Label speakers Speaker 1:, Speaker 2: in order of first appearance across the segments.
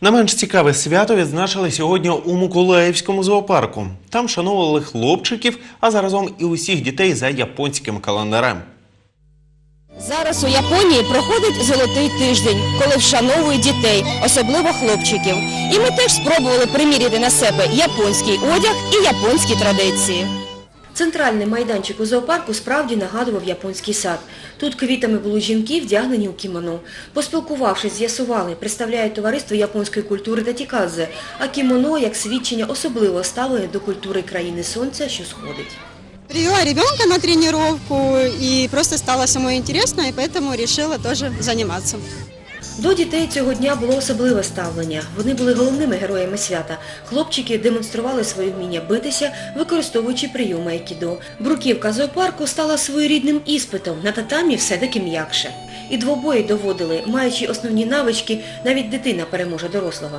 Speaker 1: Не менш цікаве свято відзначили сьогодні у Миколаївському зоопарку. Там шанували хлопчиків, а заразом і усіх дітей за японським календарем.
Speaker 2: Зараз у Японії проходить золотий тиждень, коли вшановують дітей, особливо хлопчиків. І ми теж спробували приміряти на себе японський одяг і японські традиції.
Speaker 3: Центральний майданчик у зоопарку справді нагадував японський сад. Тут квітами були жінки, вдягнені у кімоно. Поспілкувавшись, з'ясували, представляють товариство японської культури Татікадзе, а кімоно як свідчення особливого ставлення до культури країни сонця, що сходить.
Speaker 4: Привела ребенка на тренировку и просто стало самой интересно, и поэтому решила тоже.
Speaker 3: До дітей цього дня було особливе ставлення. Вони були головними героями свята. Хлопчики демонстрували своє вміння битися, використовуючи прийоми айкідо. Бруківка зоопарку стала своєрідним іспитом, на татамі все-таки м'якше. І двобої доводили, маючи основні навички, навіть дитина переможе дорослого.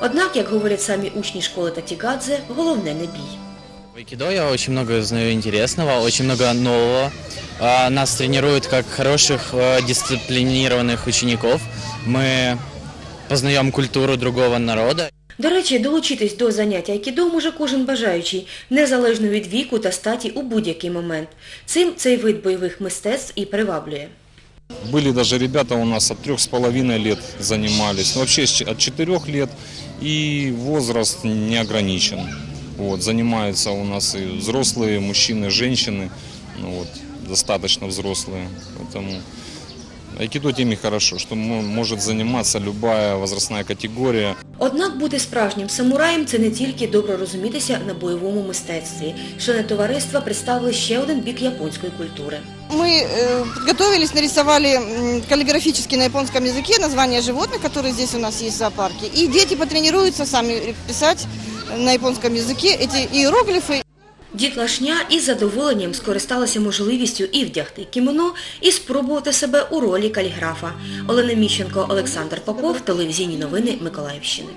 Speaker 3: Однак, як говорять самі учні школи Татікадзе, головне не бій.
Speaker 5: В айкидо я очень много узнаю интересного, очень много нового. А, Нас тренируют как хороших э, дисциплинированных учеников. Мы познаем культуру другого народа.
Speaker 3: До речі, долучитись до занять айкідо може кожен бажаючий, незалежно від віку та статі у будь-який момент. Цим цей вид бойових мистецтв і приваблює.
Speaker 6: Были даже ребята у нас от трех с половиной лет занимались, ну, вообще с ч- от четырех лет, и возраст не ограничен. Вот, занимаются у нас и взрослые, мужчины, женщины, ну, вот, достаточно взрослые. Поэтому айкидо тем и хорошо, что мо- может заниматься любая возрастная категория.
Speaker 3: Однак бути справжнім самураєм – це не тільки добре розумітися на бойовому мистецтві. Члени товариства представили ще один бік японської культури.
Speaker 4: Мы э, подготовились, нарисовали м, каллиграфически на японском языке названия животных, которые здесь у нас есть в зоопарке. И дети потренируются сами писать на японском языке эти иероглифы.
Speaker 3: Дітлашня із задоволенням скористалася можливістю і вдягти кімоно, і спробувати себе у ролі каліграфа. Олена Міщенко, Олександр Попов, телевізійні новини Миколаївщини.